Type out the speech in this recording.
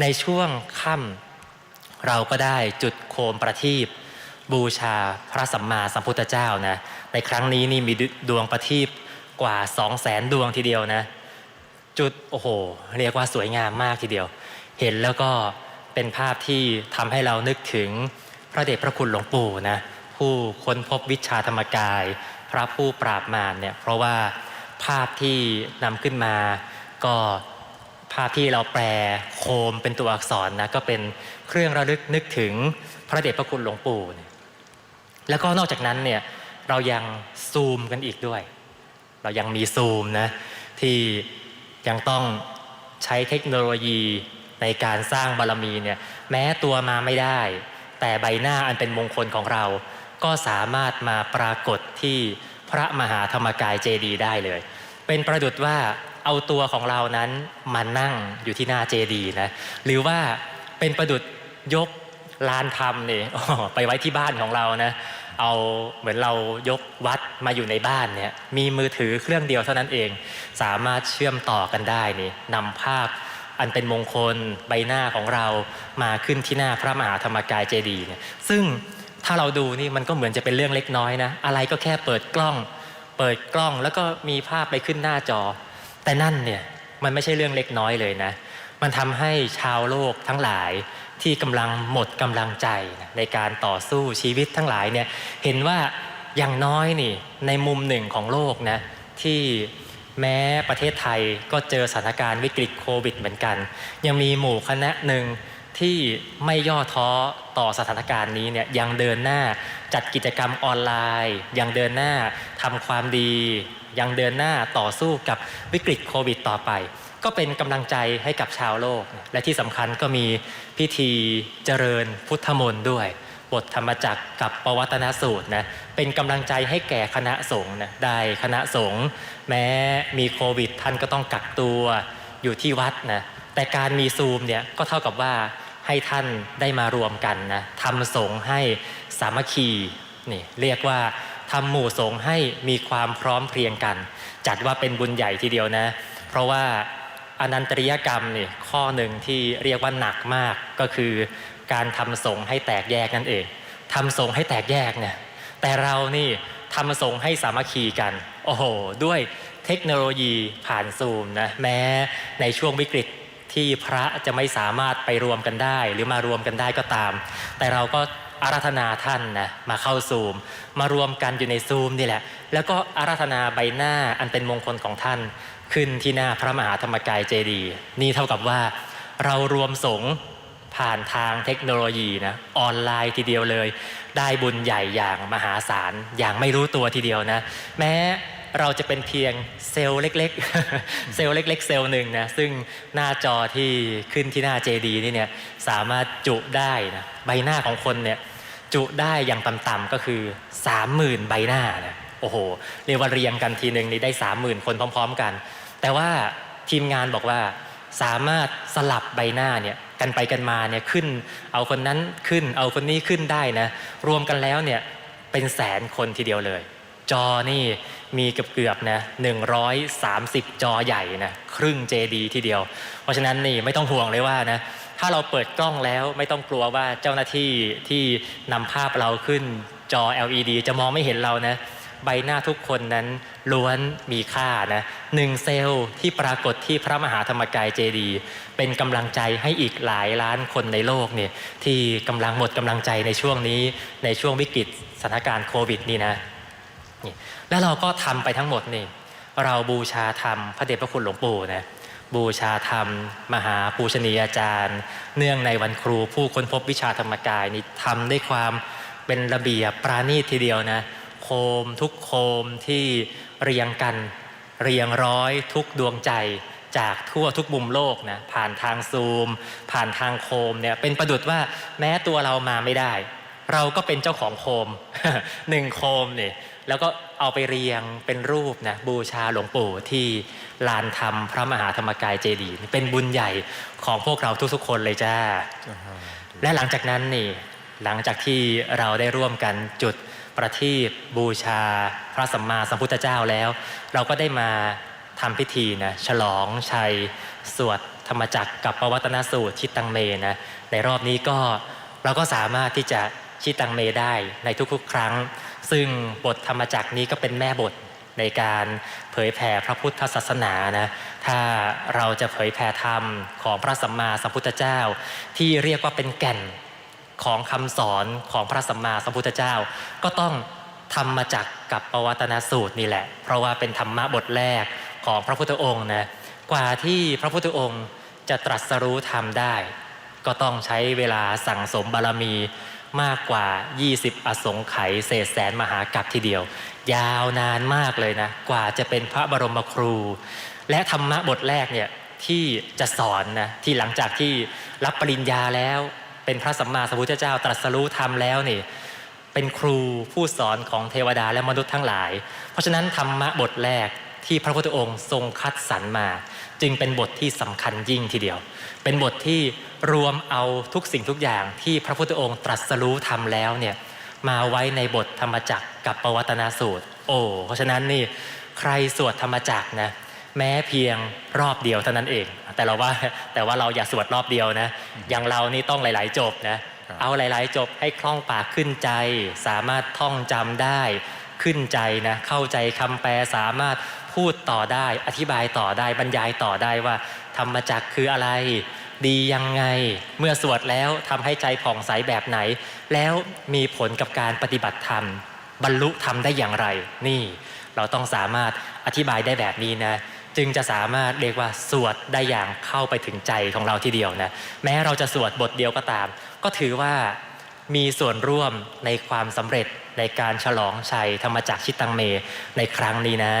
ในช่วงค่ำเราก็ได้จุดโคมประทีปบูชาพระสัมมาสัมพุทธเจ้านะ ในครั้งนี้นี่มีดวงประทีปกว่า 2 0 0แสนดวงทีเดียวนะ จุดโอ้โห เรียกว่าสวยงามมากทีเดียว เห็นแล้วก็เป็นภาพที่ทำให้เรานึกถึงพระเดชพระคุณหลวงปู่นะผู้ค้นพบวิชาธรรมกาย พระผู้ปราบมารเนี่ยเพราะว่าภาพที่นำขึ้นมาก็ ภาพที่เราแปลโคมเป็นตัวอักษรนะก็เป็นเครื่องระลึกนึกถึงพระเดชพระคุณหลวงปู่เนี่ยแล้วก็นอกจากนั้นเนี่ยเรายังซูมกันอีกด้วย เรายังมีซูมนะที่ยังต้องใช้เทคโนโลยีในการสร้างบารมีเนี่ยแม้ตัวมาไม่ได้ แต่ใบหน้าอันเป็นมงคลของเรา ก็สามารถมาปรากฏที่พระมหาธรรมกายเจดีย์ได้เลย เป็นประดุดว่า เอาตัวของเรานั้นมานั่งอยู่ที่หน้าเจดีนะหรือว่าเป็นประดุดยกลานธรรมนี่ไปไว้ที่บ้านของเรานะเอาเหมือนเรายกวัดมาอยู่ในบ้านเนี่ยมีมือถือเครื่องเดียวเท่านั้นเอง สามารถเชื่อมต่อกันได้นี่นำภาพอันเป็นมงคลใบหน้าของเรามาขึ้นที่หน้าพระมหาธรรมกายเจดีย์เนี่ยซึ่งถ้าเราดูนี่มันก็เหมือนจะเป็นเรื่องเล็กน้อยนะ อะไรก็แค่เปิดกล้อง เปิดกล้องแล้วก็มีภาพไปขึ้นหน้าจอ แต่นั่นเนี่ยมันไม่ใช่เรื่องเล็กน้อยเลยนะ มันทำให้ชาวโลกทั้งหลายที่กำลังหมดกำลังใจนะในการต่อสู้ชีวิตทั้งหลายเนี่ยเห็นว่าอย่างน้อยนี่ในมุมหนึ่งของโลกนะที่แม้ประเทศไทยก็เจอสถานการณ์วิกฤตโควิดเหมือนกัน ยังมีหมู่คณะหนึ่งที่ไม่ย่อท้อต่อสถานการณ์นี้เนี่ยยังเดินหน้าจัดกิจกรรมออนไลน์ ยังเดินหน้าทำความดี ยังเดินหน้าต่อสู้กับวิกฤตโควิดต่อไป ก็เป็นกำลังใจให้กับชาวโลก และที่สำคัญก็มีพิธีเจริญพุทธมนต์ด้วย บทธรรมจักรกับปวัตนสูตรนะเป็นกำลังใจให้แก่คณะสงฆ์นะได้คณะสงฆ์แม้มีโควิดท่านก็ต้องกักตัวอยู่ที่วัดนะแต่การมีซูมเนี่ยก็เท่ากับว่าให้ท่านได้มารวมกันนะทำสงฆ์ให้สามัคคีนี่เรียกว่า ทำหมู่สงฆ์ให้มีความพร้อมเพรียงกัน จัดว่าเป็นบุญใหญ่ทีเดียวนะ เพราะว่าอนันตริยกรรมนี่ข้อหนึ่งที่เรียกว่าหนักมากก็คือการทำสงฆ์ให้แตกแยกนั่นเองทำสงฆ์ให้แตกแยกเนี่ยแต่เรานี่ทำสงฆ์ให้สามัคคีกัน โอ้โห ด้วยเทคโนโลยีผ่านซูมนะแม้ในช่วงวิกฤตที่พระจะไม่สามารถไปรวมกันได้ หรือมารวมกันได้ก็ตาม แต่เราก็ อาราธนาท่านนะมาเข้าซูม มารวมกันอยู่ในซูมนี่แหละ แล้วก็อาราธนาใบหน้าอันเป็นมงคลของท่าน ขึ้นที่หน้าพระมหาธรรมกายเจดีย์นี่เท่ากับว่า เรารวมสงฆ์ผ่านทางเทคโนโลยีนะออนไลน์ทีเดียวเลย ได้บุญใหญ่อย่างมหาศาลอย่างไม่รู้ตัวทีเดียวนะ แม้ เราจะเป็นเพียงเซลล์เล็กๆ เซลล์เล็ก ๆ เซลล์หนึ่งนะซึ่งหน้าจอที่ขึ้นที่หน้าเจดีนี่เนี่ยสามารถจุได้นะใบหน้าของคนเนี่ยจุได้อย่างต่ำๆก็คือ 30,000 ใบหน้านะโอ้โหเรียกว่าเรียงกันทีหนึ่งนี่ได้ 30,000 คนพร้อม ๆ กัน แต่ว่าทีมงานบอกว่าสามารถสลับใบหน้าเนี่ยกันไปกันมาเนี่ยขึ้น เอาคนนั้นขึ้น เอาคนนี้ขึ้นได้นะรวมกันแล้วเนี่ยเป็นแสนคนทีเดียวเลย จอนี่ มีเกือบๆนะ130 จอใหญ่นะครึ่งเจดีทีเดียว เพราะฉะนั้นนี่ไม่ต้องห่วงเลยว่านะถ้าเราเปิดกล้องแล้วไม่ต้องกลัวว่าเจ้าหน้าที่ที่นำภาพเราขึ้นจอ LED จะมองไม่เห็นเรานะใบหน้าทุกคนนั้นล้วนมีค่านะหนึ่งเซลล์ที่ปรากฏที่พระมหาธรรมกายเจดี เป็นกำลังใจให้อีกหลายล้านคนในโลกเนี่ยที่กำลังหมดกำลังใจในช่วงนี้ในช่วงวิกฤตสถานการณ์โควิดนี่นะ แล้วเราก็ทำไปทั้งหมดนี่ เราบูชาธรรมพระเดชพระคุณหลวงปู่นะบูชาธรรม มหาปูชนียาจารย์ เนื่องในวันครูผู้ค้นพบวิชาธรรมกายนี่ทำด้วยความเป็นระเบียบปราณีตทีเดียวนะ โคมทุกโคมที่เรียงกัน เรียงร้อยทุกดวงใจจากทั่วทุกมุมโลกนะผ่านทางซูม ผ่านทางโคมเนี่ยเป็นประดุดว่าแม้ตัวเรามาไม่ได้ เราก็เป็นเจ้าของโคมหนึ่งโคมเนี่ย แล้วก็เอาไปเรียงเป็นรูปนะบูชาหลวงปู่ที่ลานธรรมพระมหาธรรมกายเจดีย์เป็นบุญใหญ่ของพวกเราทุกๆคนเลยจ้า และหลังจากนั้นนี่หลังจากที่เราได้ร่วมกันจุดประทีปบูชาพระสัมมาสัมพุทธเจ้าแล้ว เราก็ได้มาทำพิธีนะฉลองชัย สวดธรรมจักรกับปวัตนสูตรชิตตังเมนะในรอบนี้ก็เราก็สามารถที่จะชิตตังเมได้ในทุกๆ ครั้ง ซึ่งบทธรรมจักรนี้ก็เป็นแม่บทในการเผยแผ่พระพุทธศาสนานะ ถ้าเราจะเผยแผ่ธรรมของพระสัมมาสัมพุทธเจ้า ที่เรียกว่าเป็นแก่นของคำสอนของพระสัมมาสัมพุทธเจ้า ก็ต้องทำมาจากกับปวัตนสูตรนี่แหละ เพราะว่าเป็นธรรมะบทแรกของพระพุทธองค์นะ กว่าที่พระพุทธองค์จะตรัสรู้ธรรมได้ ก็ต้องใช้เวลาสั่งสมบารมี มากกว่า 20 อสงไขยเศษแสนมหากัปทีเดียว ยาวนานมากเลยนะ กว่าจะเป็นพระบรมครู และธรรมะบทแรกเนี่ยที่จะสอนนะที่หลังจากที่รับปริญญาแล้ว เป็นพระสัมมาสัมพุทธเจ้าตรัสรู้ธรรมแล้วนี่เป็นครูผู้สอนของเทวดาและมนุษย์ทั้งหลาย เพราะฉะนั้นธรรมะบทแรก ที่พระพุทธองค์ทรงคัดสรรมา จึงเป็นบทที่สำคัญยิ่งทีเดียว เป็นบทที่รวมเอาทุกสิ่งทุกอย่างที่พระพุทธองค์ตรัสรู้ทำแล้วเนี่ยมาไว้ในบทธรรมจักรกับปวัตนาสูตร โอ้เพราะฉะนั้นนี่ใครสวดธรรมจักรนะแม้เพียงรอบเดียวเท่านั้นเอง แต่เราว่าแต่ว่าเราอย่าสวดรอบเดียวนะอย่างเรานี่ต้องหลาย ๆ จบนะครับเอาหลาย ๆ จบให้คล่องปากขึ้นใจ สามารถท่องจำได้ขึ้นใจนะเข้าใจคำแปลสามารถ พูดต่อได้ อธิบายต่อได้บรรยายต่อได้ว่าธรรมจักคืออะไร ดียังไง เมื่อสวดแล้วทำให้ใจผ่องใสแบบไหน แล้วมีผลกับการปฏิบัติธรรม บรรลุธรรมได้อย่างไร นี่เราต้องสามารถอธิบายได้แบบนี้นะจึงจะสามารถเรียกว่าสวดได้อย่างเข้าไปถึงใจของเราทีเดียวนะแม้เราจะสวดบทเดียวก็ตาม ก็ถือว่ามีส่วนร่วมในความสำเร็จในการฉลองชัยธรรมจักรชิตตังเมในครั้งนี้นะ